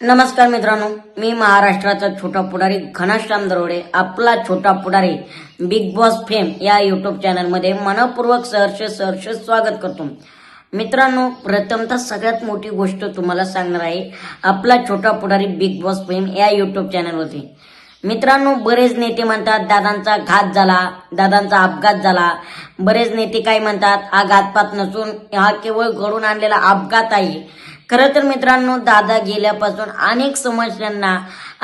नमस्कार मित्रांनो मी महाराष्ट्राचा छोटा पुढारी घनश्याम दरोडे आपला Chhota Pudhari Bigg Boss fame या युट्यूब चॅनलमध्ये मनपूर्वक सहर्ष सहर्ष स्वागत करतो. मित्रांनो प्रथमतः सगळ्यात मोठी गोष्ट तुम्हाला सांगणार आहे आपला Chhota Pudhari Bigg Boss fame या युट्यूब चॅनलवरती मित्रांनो बरेच नेते म्हणतात दादांचा घात झाला दादांचा अपघात झाला. बरेच नेते काय म्हणतात हा घातपात नसून हा केवळ घडून आणलेला अपघात आहे. खरं तर मित्रांनो दादा गेल्यापासून अनेक समस्यांना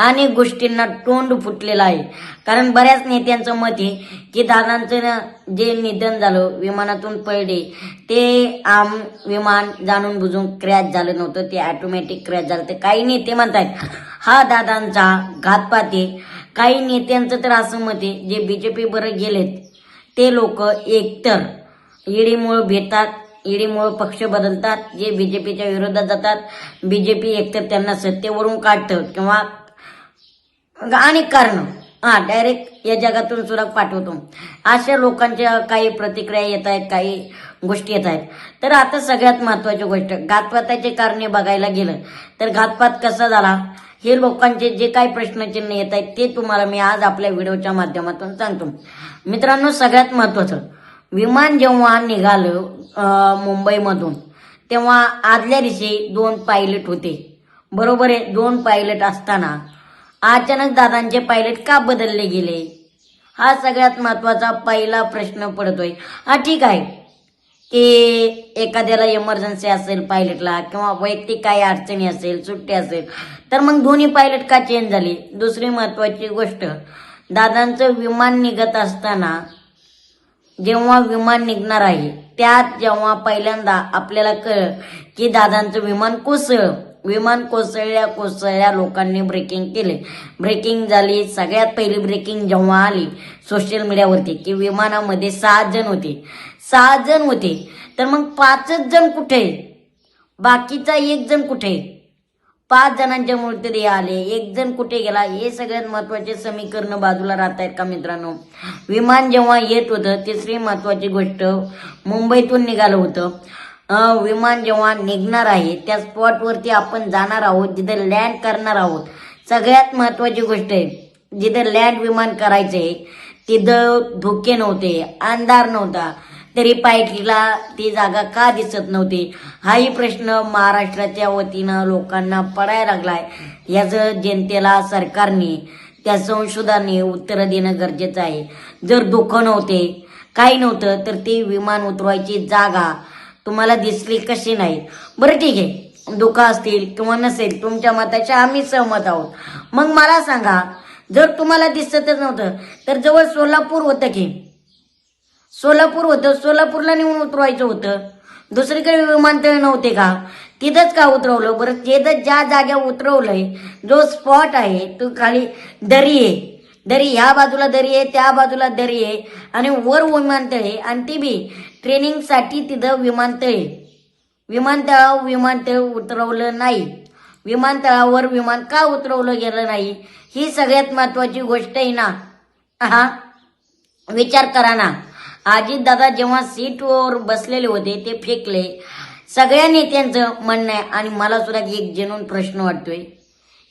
अनेक गोष्टींना तोंड फुटलेलं आहे. कारण बऱ्याच नेत्यांचं मत आहे की दादांचं जे निधन झालं विमानातून पडले ते आम विमान जाणून बुजून क्रॅश झालं नव्हतं ते ऑटोमॅटिक क्रॅश झालं. ते काही नेते म्हणतात हा दादांचा घातपात काही नेत्यांचं तर असं मत आहे जे बीजेपी बरं गेलेत ते लोक एकतर ईडीमुळे भेटतात ईडीमुळे पक्ष बदलतात जे बीजेपीच्या विरोधात जातात. बीजेपी एकतर त्यांना सत्तेवरून काढतं किंवा अनेक कारण. हा डायरेक्ट या जगातून सुद्धा पाठवतो. अशा लोकांच्या काही प्रतिक्रिया येत आहेत काही गोष्टी येत आहेत. तर आता सगळ्यात महत्वाची गोष्ट घातपाताचे कारणे बघायला गेलं तर घातपात कसा झाला? हे लोकांचे जे काही प्रश्नचिन्ह येत आहेत ते तुम्हाला मी आज आपल्या व्हिडिओच्या माध्यमातून सांगतो. मित्रांनो सगळ्यात महत्वाचं विमान जेव्हा निघालं मुंबईमधून तेव्हा आदल्या दिवशी दोन पायलट होते. बरोबर आहे दोन पायलट असताना अचानक दादांचे पायलट का बदलले गेले? हा सगळ्यात महत्त्वाचा पहिला प्रश्न पडतोय. हा ठीक आहे की एखाद्याला इमर्जन्सी असेल पायलटला किंवा वैयक्तिक काही अडचणी असेल सुट्टी असेल तर मग दोन्ही पायलट का चेंज झाली? दुसरी महत्वाची गोष्ट दादांचं विमान निघत असताना जेव्हा विमान निघणार आहे त्यात जेव्हा पहिल्यांदा आपल्याला कळ की दादांचं विमान कोसळ विमान कोसळल्या कोसळल्या लोकांनी ब्रेकिंग केले. ब्रेकिंग झाली सगळ्यात पहिली ब्रेकिंग जेव्हा आली सोशल मीडियावरती की विमानामध्ये सहा जण होते. सहा जण होते. तर मग पाचच जण कुठे? बाकीचा एक जण कुठे? पाच जणांच्या मृतदेह आले. एक जण कुठे गेला? हे सगळ्यात महत्त्वाचे समीकरण बाजूला राहत आहेत का मित्रांनो? विमान जेव्हा येत होतं तिसरी महत्वाची गोष्ट मुंबईतून निघालं होतं. विमान जेव्हा निघणार आहे त्या स्पॉटवरती आपण जाणार आहोत जिथे लँड करणार आहोत. सगळ्यात महत्वाची गोष्ट आहे जिथे लँड विमान करायचंय तिथं धोके नव्हते अंधार नव्हता. तरी पायटीला ती जागा का दिसत नव्हती? हाही प्रश्न महाराष्ट्राच्या वतीनं लोकांना पडायला लागलाय. याचं जनतेला सरकारने त्या संशोधनाने उत्तरं देणं गरजेचं आहे. जर दुःख नव्हते काही नव्हतं तर ती विमान उतरवायची जागा तुम्हाला दिसली कशी नाही. बरं ठीक आहे. धोका असतील किंवा नसेल तुमच्या मताच्या आम्ही सहमत आहोत. मग मला सांगा जर तुम्हाला दिसतच नव्हतं तर जवळ सोलापूर होतं की? सोलापूर होतं. सोलापूरला नेऊन उतरवायचं होतं. दुसरीकडे विमानतळ नव्हते का? तिथंच का उतरवलं? बरं तिथं ज्या जाग्या उतरवलंय जो स्पॉट आहे तो खाली दरी आहे. दरी ह्या बाजूला दरी आहे त्या बाजूला दरी आहे आणि वर विमानतळ आहे आणि ती बी ट्रेनिंगसाठी तिथं विमानतळ आहे. विमानतळावर विमानतळ उतरवलं नाही. विमानतळावर विमान का उतरवलं गेलं नाही? ही सगळ्यात महत्वाची गोष्ट आहे ना. हा विचार करा ना. अजितदादा जेव्हा सीटवर बसलेले होते ते फेकले. सगळ्या नेत्यांचं म्हणणं आहे आणि मला सुद्धा एक जेनून प्रश्न वाटतोय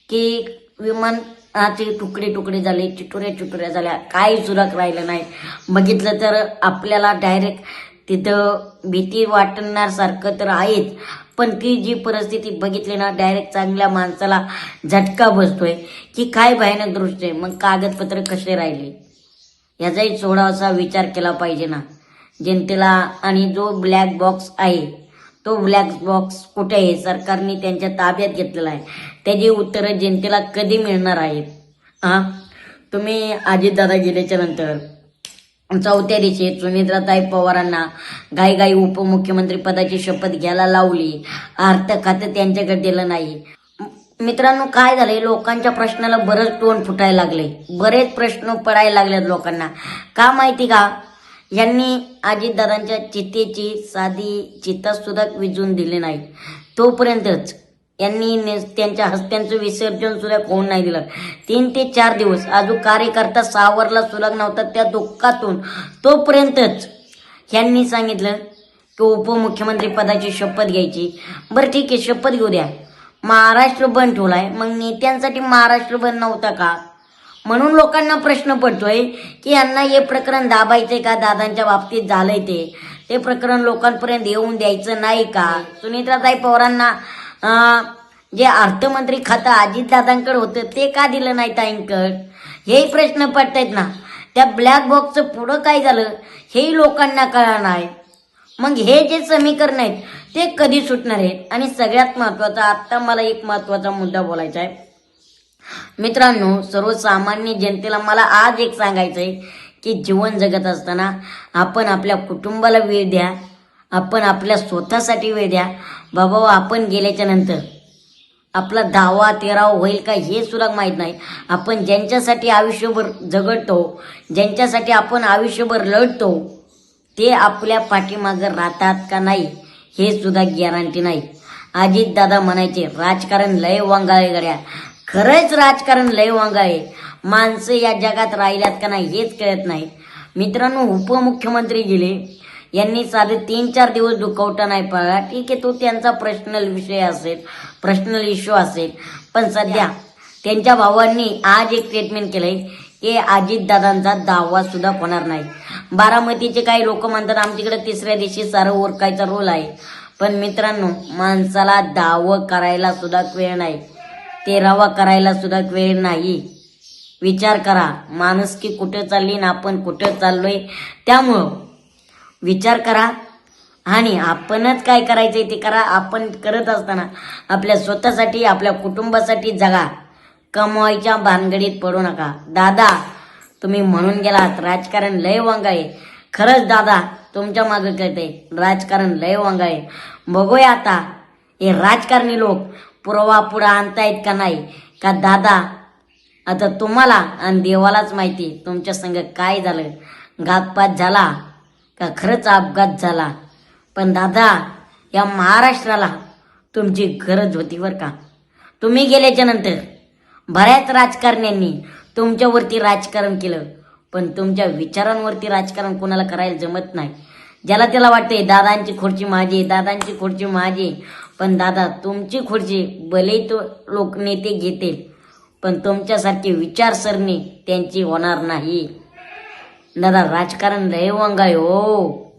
की विमानाचे तुकडे तुकडे झाले चिटुऱ्या चिटुऱ्या झाल्या. काही सुराक राहिलं नाही. बघितलं तर आपल्याला डायरेक्ट तिथं भीती वाटणारसारखं तर आहेच. पण ती जी परिस्थिती बघितली ना डायरेक्ट चांगल्या माणसाला झटका बसतोय की काय भयानक दृष्ट आहे. मग कागदपत्र कसे राहिले? याचाही थोडासा विचार केला पाहिजे ना. जनतेला आणि जो ब्लॅक बॉक्स आहे तो ब्लॅक बॉक्स कुठे आहे सरकारने त्यांच्या ताब्यात घेतलेला आहे. त्याची उत्तरं जनतेला कधी मिळणार आहेत हा? तुम्ही अजितदादा गेल्याच्यानंतर चौथ्या दिवशी सुनित्राताई पवारांना घाई घाई उपमुख्यमंत्री पदाची शपथ घ्यायला लावली. अर्थ खातं त्यांच्याकडे दिलं नाही. मित्रांनो काय झालंय? लोकांच्या प्रश्नाला बरंच तोंड फुटायला लागले बरेच प्रश्न पडायला लागलेत लोकांना. का माहिती का? यांनी अजितदादांच्या चितेची साधी चितासुद्धा विजून दिली नाही. तोपर्यंतच यांनी ने- त्यांच्या हस्त्यांचं विसर्जन सुद्धा होऊन नाही दिलं. तीन ते चार दिवस. अजून कार्यकर्ता सावरला सुलग नव्हता त्या दुःखातून. तोपर्यंतच यांनी सांगितलं की उपमुख्यमंत्री पदाची शपथ घ्यायची. बरं ठीक आहे शपथ घेऊ द्या. महाराष्ट्र बंद ठेवलाय. मग नेत्यांसाठी महाराष्ट्र बंद नव्हता का? म्हणून लोकांना प्रश्न पडतोय की यांना हे प्रकरण दाबायचंय का? दादांच्या बाबतीत झालंय ते. ते प्रकरण लोकांपर्यंत येऊन द्यायचं नाही का? सुनीत्राताई पवारांना जे अर्थमंत्री खातं अजितदादांकडे होतं ते का दिलं नाही ताईंकड? हेही प्रश्न पडतायत ना. त्या ब्लॅक बॉक्सचं पुढं काय झालं हेही लोकांना कळणार नाही. मग हे जे समीकरण आहेत ते कधी सुटणार आहेत आणि सगळ्यात महत्त्वाचा आत्ता मला एक महत्त्वाचा मुद्दा बोलायचा आहे. मित्रांनो सर्वसामान्य जनतेला मला आज एक सांगायचं आहे की जीवन जगत असताना आपण आपल्या कुटुंबाला वेळ द्या आपण आपल्या स्वतःसाठी वेळ द्या. बाबा आपण गेल्याच्यानंतर आपला दहावा तेरावा होईल का हे सुद्धा माहीत नाही. आपण ज्यांच्यासाठी आयुष्यभर जगडतो ज्यांच्यासाठी आपण आयुष्यभर लढतो ते आपल्या पाठीमागं राहतात का नाही? हे सुद्धा गॅरंटी नाही. अजित दादा म्हणायचे राजकारण लय वांगाळे गड्या. खरंच राजकारण लय वांगाळे माणसं या जगात राहिल्यात का नाही हेच कळत नाही. मित्रांनो उपमुख्यमंत्री गेले यांनी साधे तीन चार दिवस दुखवटा नाही पाळला. ठीक आहे तो त्यांचा पर्सनल विषय असेल पर्सनल इश्यू असेल. पण सध्या त्यांच्या भावांनी आज एक स्टेटमेंट केलंय. की अजितदादांचा दावा सुद्धा होणार नाही. बारामतीचे काही लोक म्हणतात आमच्याकडे तिसऱ्या दिवशी सारं ओरकायचा रोल आहे. पण मित्रांनो माणसाला दावं करायला सुद्धा वेळ नाही. तेरावा करायला सुद्धा वेळ नाही. विचार करा माणूस की कुठं चालली ना आपण कुठं चाललोय? त्यामुळं विचार करा आणि आपणच काय करायचंय ते करा. आपण करत असताना आपल्या स्वतःसाठी आपल्या कुटुंबासाठी जगा. कमवायच्या भानगडीत पडू नका. दादा तुम्ही म्हणून गेलात राजकारण लय वांगाळे खरंच दादा तुमच्या मागे कळते राजकारण लय वांगाळे बघूया आता हे राजकारणी लोक पुरवा पुढं आणतायत का नाही? का दादा आता तुम्हाला आणि देवालाच माहिती तुमच्या संग काय झालं? घातपात झाला का? खरंच अपघात झाला. पण दादा या महाराष्ट्राला तुमची गरज होती बरं का? तुम्ही गेल्याच्यानंतर बऱ्याच राजकारण्यांनी तुमच्यावरती राजकारण केलं पण तुमच्या विचारांवरती राजकारण कोणाला करायला जमत नाही. ज्याला त्याला वाटते दादांची खुर्ची माझी दादांची खुर्ची माझी पण दादा तुमची खुर्ची भले तो लोक नेते घेतील पण तुमच्यासारखी विचारसरणी त्यांची होणार नाही. दादा राजकारण लय वांगाय हो.